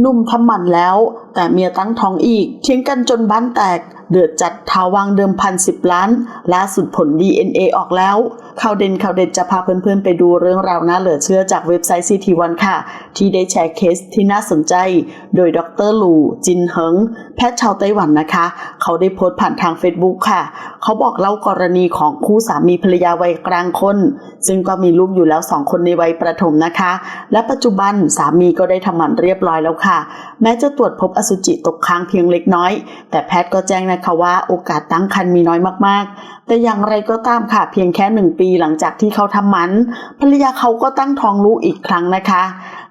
หนุ่มทำหมันแล้ว แต่เมียตั้งท้องอีก เถียงกันจนบ้านแตก เดือดจัดทาวางเดิมพันสิบล้าน ล่าสุดผล DNA ออกแล้วข่าวเด่นข่าวเด็ดจะพาเพื่อนๆ ไปดูเรื่องราวน่าเหลือเชื่อจากเว็บไซต์ CT1 ค่ะ ที่ได้แชร์เคสที่น่าสนใจ โดยดรหลู่จินเฮิง แพทย์ชาวไต้หวันนะคะ เขาได้โพสต์ผ่านทาง Facebook ค่ะ เขาบอกเล่ากรณีของคู่สามีภรรยาวัยกลางคน ซึ่งก็มีลูกอยู่แล้วสองคนในวัยประถมนะคะ และปัจจุบันสามีก็ได้ทำหมันเรียบร้อยแล้วค่ะ แม้จะตรวจพบอสุจิตกค้างเพียงเล็กน้อย แต่แพทย์ก็แจ้งนะคะว่าโอกาสตั้งครรภ์มีน้อยมากๆ แต่อย่างไรก็ตามค่ะเพียงแค่หนึ่งปีหลังจากที่เขาทำหมัน ภรรยาเขาก็ตั้งท้องลูกอีกครั้งนะคะ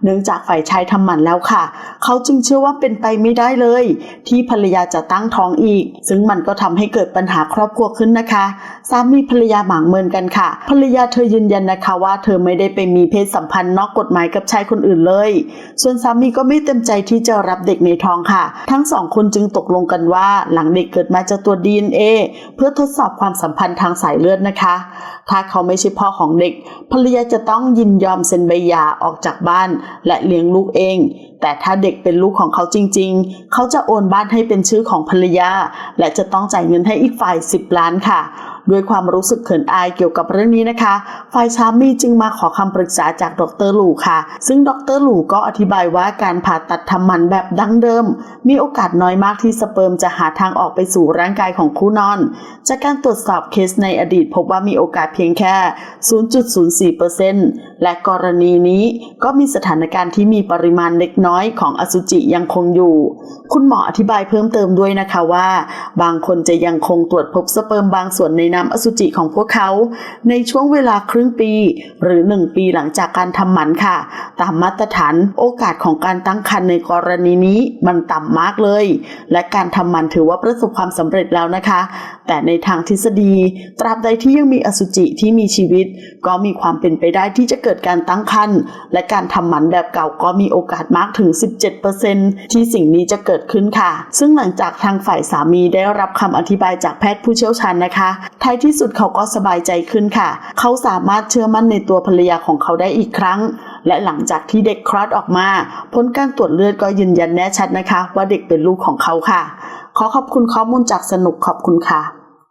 เนื่องจากฝ่ายชายทำหมันแล้วค่ะ เขาจึงเชื่อว่าเป็นไปไม่ได้เลย ที่ภรรยาจะตั้งท้องอีก ซึ่งมันก็ทำให้เกิดปัญหาครอบครัวขึ้นนะคะสามีภรรยาหมางเมินกันค่ะ ภรรยาเธอยืนยันนะคะว่าเธอไม่ได้ไปมีเพศสัมพันธ์นอกกฎหมายกับชายคนอื่นเลย ส่วนสามีก็ไม่เต็มใจที่จะรับเด็กในท้องค่ะ ทั้งสองคนจึงตกลงกันว่าหลังเด็กเกิดมาจะตัว DNA เพื่อทดสอบความสัมพันธ์ทางสายเลือดนะคะ ถ้าเขาไม่ใช่พ่อของเด็กภรรยาจะต้องยินยอมเซ็นใบหย่าออกจากบ้าน และเลี้ยงลูกเอง แต่ถ้าเด็กเป็นลูกของเขาจริงๆ เขาจะโอนบ้านให้เป็นชื่อของภรรยา และจะต้องจ่ายเงินให้อีกฝ่าย 10 ล้านค่ะ ด้วยความรู้สึกเขินอายเกี่ยวกับเรื่องนี้นะคะ ฝ่ายสามีจึงมาขอคำปรึกษาจากดรหลู่ค่ะ ซึ่งดรหลู่ก็อธิบายว่าการผ่าตัดทำมันแบบดั้งเดิม มีโอกาสน้อยมากที่สเปิร์มจะหาทางออกไปสู่ร่างกายของคู่นอน จากการตรวจสอบเคสในอดีตพบว่ามีโอกาสเพียงแค่ 0.04%และกรณีนี้ก็มีสถานการณ์ที่มีปริมาณเล็กน้อยน้อยของอสุจิยังคงอยู่ คุณหมออธิบายเพิ่มเติมด้วยนะคะว่า บางคนจะยังคงตรวจพบสเปิร์มบางส่วนในน้ำอสุจิของพวกเขา ในช่วงเวลาครึ่งปี หรือ 1 ปีหลังจากการทำหมันค่ะ ตามมาตรฐานโอกาสของการตั้งครรภ์ในกรณีนี้มันต่ำมากเลย และการทำหมันถือว่าประสบความสำเร็จแล้วนะคะ แต่ในทางทฤษฎี ตราบใดที่ยังมีอสุจิที่มีชีวิต ก็มีความเป็นไปได้ที่จะเกิดการตั้งครรภ์และการทำหมันแบบเก่าก็มีโอกาสมากถึง 17%ที่สิ่งนี้จะเกิดขึ้นค่ะ ซึ่งหลังจากทางฝ่ายสามีได้รับคำอธิบายจากแพทย์ผู้เชี่ยวชาญนะคะท้ายที่สุดเขาก็สบายใจขึ้นค่ะ เขาสามารถเชื่อมั่นในตัวภรรยาของเขาได้อีกครั้ง และหลังจากที่เด็กคลอดออกมา ผลการตรวจเลือดก็ยืนยันแน่ชัดนะคะ ว่าเด็กเป็นลูกของเขาค่ะ ขอขอบคุณข้อมูลจากสนุกขอบคุณค่ะ